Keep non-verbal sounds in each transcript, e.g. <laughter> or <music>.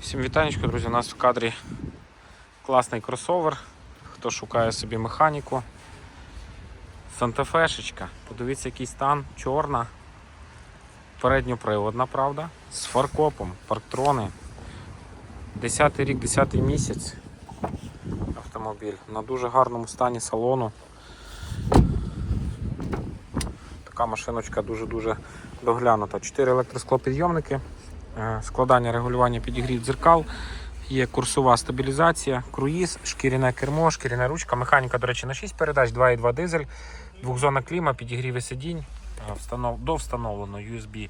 Всім вітанечко, друзі. У нас в кадрі класний кросовер. Хто шукає собі механіку. Сантафешечка. Подивіться, який стан, чорна. Передньоприводна, правда. З фаркопом, парктрони. 10 рік, 10 місяць. Автомобіль. На дуже гарному стані салону. Така машиночка дуже-дуже доглянута. 4 електросклопідйомники. Е, складання регулювання підігрів дзеркал, є курсова стабілізація, круїз, шкіряне кермо, шкіряна ручка, механіка, до речі, на 6 передач, 2,2 дизель, двохзонна кліма, підігріви сидінь, е, встанов... довстановлено USB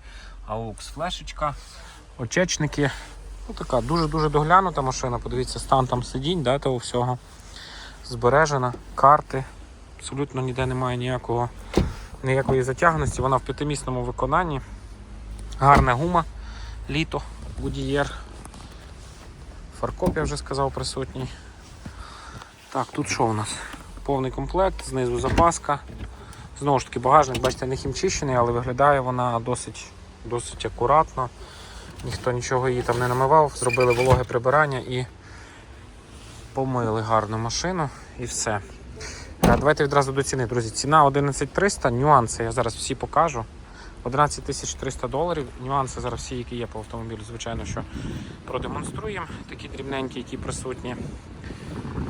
AUX флешечка, очечники. Ну, така дуже-дуже доглянута машина. Подивіться, стан там сидінь, да, того всього. Збережена, карти. Абсолютно ніде немає ніякого, ніякої затягності. Вона в п'ятимісному виконанні. Гарна гума літо, будієр. Фаркоп, я вже сказав, присутній. Так, тут що у нас? Повний комплект, знизу запаска. Знову ж таки, багажник, бачите, не хімчищений, але виглядає вона досить, досить акуратно. Ніхто нічого її там не намивав, зробили вологе прибирання і помили гарну машину і все. Давайте відразу до ціни, друзі. Ціна 11300, нюанси я зараз всі покажу. 11 300 доларів. Нюанси зараз всі, які є по автомобілю, звичайно, що продемонструємо. Такі дрібненькі, які присутні.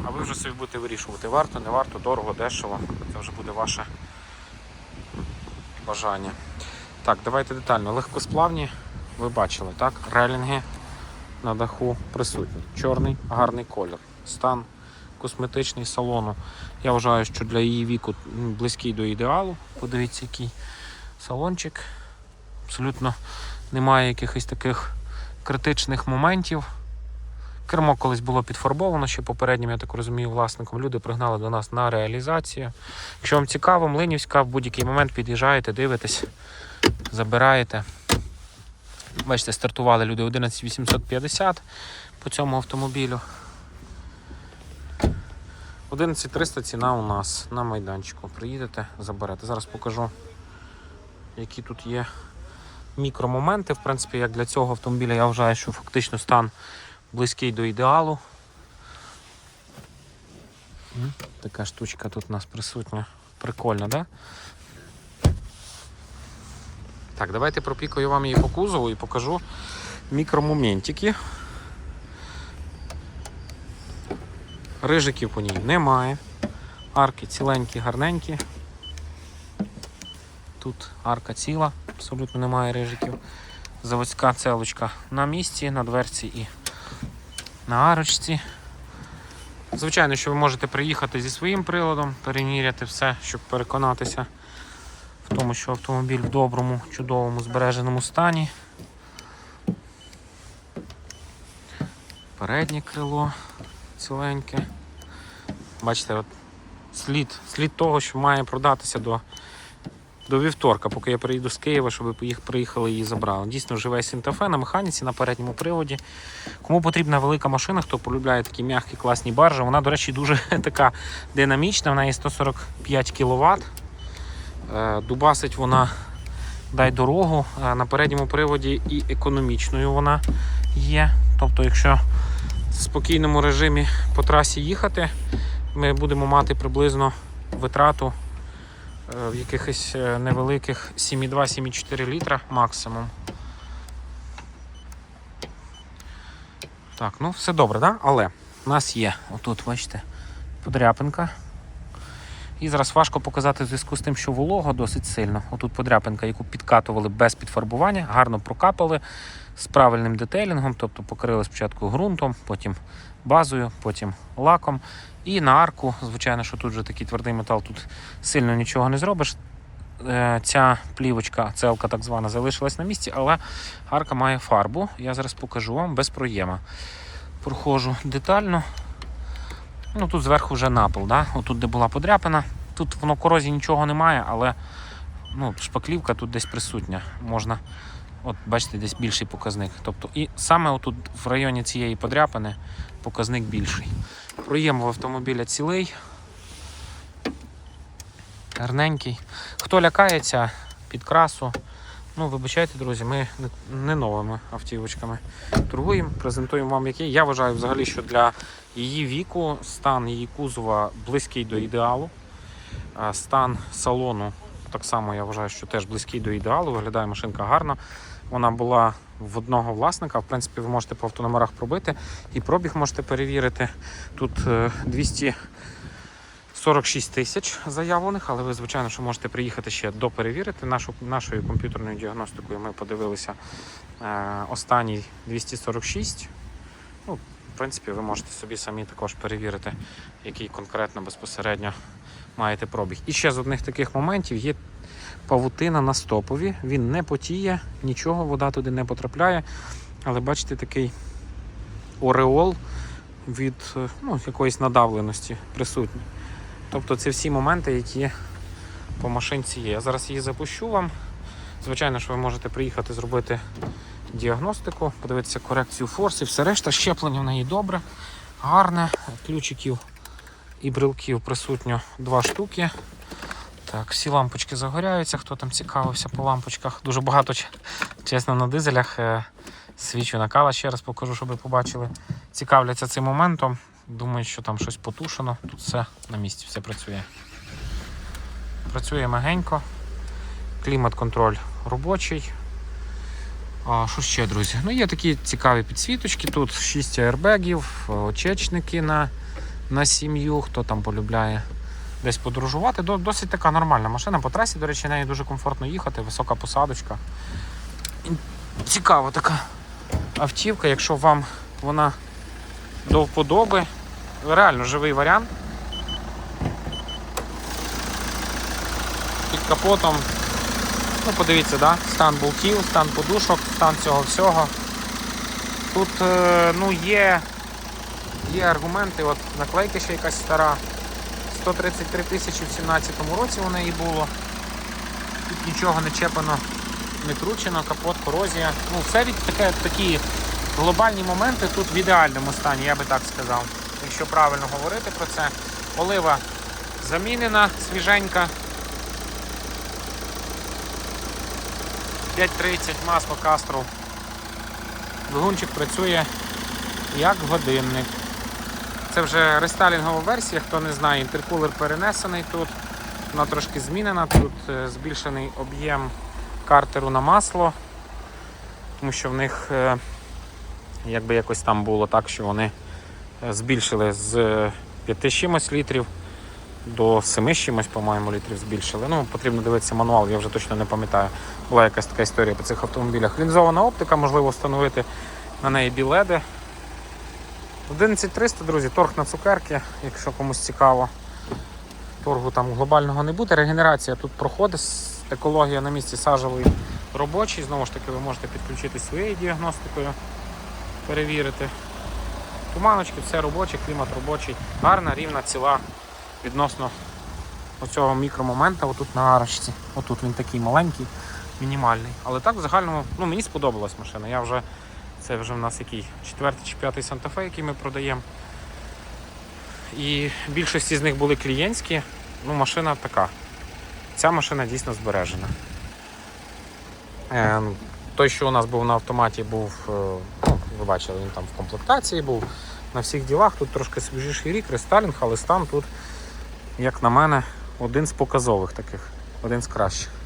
А ви вже собі будете вирішувати, варто, не варто, дорого, дешево. Це вже буде ваше бажання. Так, давайте детально. Легкосплавні, ви бачили, так? Релінги на даху присутні. Чорний, гарний колір. Стан косметичний салону. Я вважаю, що для її віку близький до ідеалу. Подивіться, який салончик. Абсолютно немає якихось таких критичних моментів. Кермо колись було підфарбовано ще попереднім, я так розумію, власником. Люди пригнали до нас на реалізацію. Якщо вам цікаво, Млинівська в будь-який момент під'їжджаєте, дивитесь, забираєте. Бачите, стартували люди 11850 по цьому автомобілю. 11300 ціна у нас на майданчику. Приїдете, заберете. Зараз покажу які тут є мікромоменти. В принципі, як для цього автомобіля, я вважаю, що фактично стан близький до ідеалу. Така штучка тут у нас присутня. Прикольно, да? Так, давайте пропікаю вам її по кузову і покажу мікромоментики. Рижиків по ній немає. Арки ціленькі, гарненькі. Тут арка ціла, абсолютно немає рижиків. Заводська целочка на місці, на дверці і на арочці. Звичайно, що ви можете приїхати зі своїм приладом, переміряти все, щоб переконатися в тому, що автомобіль в доброму, чудовому, збереженому стані. Переднє крило ціленьке. Бачите, от слід, слід того, що має продатися до до вівторка, поки я приїду з Києва, щоб їх приїхали і забрали. Дійсно, живе Сінтафе на механіці на передньому приводі. Кому потрібна велика машина, хто полюбляє такі м'які класні баржі, вона, до речі, дуже <laughs> така динамічна, вона є 145 кВт. Дубасить вона дай дорогу. Е, На передньому приводі і економічною вона є. Тобто, якщо в спокійному режимі по трасі їхати, ми будемо мати приблизно витрату в якихось е, невеликих 7,2-7,4 літра максимум. Так, ну все добре, да? але у нас є отут, бачите, подряпинка. І зараз важко показати в зв'язку з тим, що волого досить сильно. Отут подряпинка, яку підкатували без підфарбування, гарно прокапали з правильним детейлінгом, тобто покрили спочатку ґрунтом, потім базою, потім лаком. І на арку, звичайно, що тут вже такий твердий метал, тут сильно нічого не зробиш. Е, Ця плівочка, целка так звана, залишилась на місці, але арка має фарбу. Я зараз покажу вам без проєма. Проходжу детально. Ну тут зверху вже напил, да? отут де була подряпина. Тут воно корозії нічого немає, але ну, шпаклівка тут десь присутня. Можна, от бачите, десь більший показник. Тобто, і саме отут в районі цієї подряпини показник більший. Проєм в автомобіля цілий. Гарненький. Хто лякається підкрасу, Ну, вибачайте, друзі, ми не новими автівочками торгуємо, презентуємо вам які. Я вважаю взагалі, що для її віку стан її кузова близький до ідеалу. Стан салону так само я вважаю, що теж близький до ідеалу. Виглядає машинка гарно. Вона була в одного власника. В принципі, ви можете по автономерах пробити і пробіг можете перевірити. Тут е, 246 тисяч заявлених, але ви, звичайно, що можете приїхати ще доперевірити. Нашу, нашою комп'ютерною діагностикою ми подивилися е, останній 246. Ну, в принципі, ви можете собі самі також перевірити, який конкретно безпосередньо маєте пробіг. І ще з одних таких моментів є павутина на стопові. Він не потіє, нічого, вода туди не потрапляє. Але бачите, такий ореол від е, ну, якоїсь надавленості присутній. Тобто це всі моменти, які по машинці є. Я зараз її запущу вам. Звичайно, що ви можете приїхати зробити діагностику, подивитися корекцію форсів, все решта, щеплення в неї добре, гарне, ключиків і брелків присутньо два штуки. Так, всі лампочки загоряються, хто там цікавився по лампочках. Дуже багато, чесно, на дизелях е, свічу накала, ще раз покажу, щоб ви побачили. Цікавляться цим моментом. Думаю, що там щось потушено. Тут все на місці, все працює. Працює мягенько. Клімат-контроль робочий. А, що ще, друзі? Ну, є такі цікаві підсвіточки. Тут 6 аербегів, очечники на, на сім'ю, хто там полюбляє десь подорожувати. Досить така нормальна машина. По трасі, до речі, нею дуже комфортно їхати, висока посадочка. Цікава така автівка, якщо вам вона до вподоби. Реально живий варіант. Під капотом. Ну, подивіться, да? стан болтів, стан подушок, стан цього всього. Тут е, ну, є, є аргументи, от наклейка ще якась стара. 133 тисячі в 17 році у неї було. Тут нічого не чепано, не кручено, капот, корозія. Ну, все від таке, такі глобальні моменти тут в ідеальному стані, я би так сказав. Якщо правильно говорити про це. Олива замінена, свіженька. 5.30 масло кастру. Двигунчик працює як годинник. Це вже рестайлінгова версія, хто не знає, інтеркулер перенесений тут. Вона трошки змінена, тут е, збільшений об'єм картеру на масло, тому що в них е, якби якось там було так, що вони е, збільшили з 5 чимось літрів до 7 з чимось, по-моєму, літрів збільшили. Ну, потрібно дивитися мануал, я вже точно не пам'ятаю. Була якась така історія по цих автомобілях. Лінзована оптика, можливо встановити на неї біледи. 11300, друзі, торг на цукерки, якщо комусь цікаво. Торгу там глобального не буде. Регенерація тут проходить, екологія на місці сажевий робочий. Знову ж таки, ви можете підключити своєю діагностикою, перевірити. Туманочки, все робоче, клімат робочий. Гарна, рівна, ціла відносно оцього мікромомента отут на арочці. Отут він такий маленький, мінімальний. Але так в загальному ну, мені сподобалась машина. Я вже це вже в нас який четвертий чи п'ятий Санта-Фе, який ми продаємо. І більшості з них були клієнтські. Ну, машина така. Ця машина дійсно збережена. Е, той, що у нас був на автоматі, був, е, ну, ви бачили, він там в комплектації був на всіх ділах. Тут трошки свіжіший рік, рестайлінг, але стан тут, як на мене, один з показових таких, один з кращих.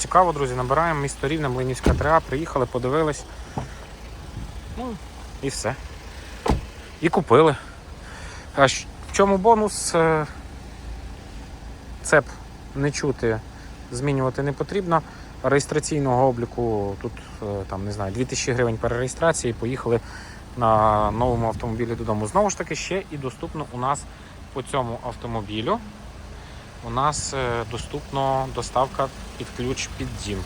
Цікаво, друзі, набираємо місто Рівне, Млинівська 3А, приїхали, подивились. Ну, і все. І купили. А в чому бонус? Е, Цеп не чути, змінювати не потрібно. Реєстраційного обліку тут е, там, не знаю, 2000 гривень перереєстрації, поїхали на новому автомобілі додому. Знову ж таки, ще і доступно у нас по цьому автомобілю. У нас доступна доставка під ключ під дім.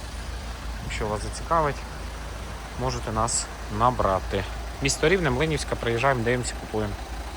Якщо вас зацікавить, можете нас набрати. Місто Рівне, Млинівська, приїжджаємо, дивимося, купуємо.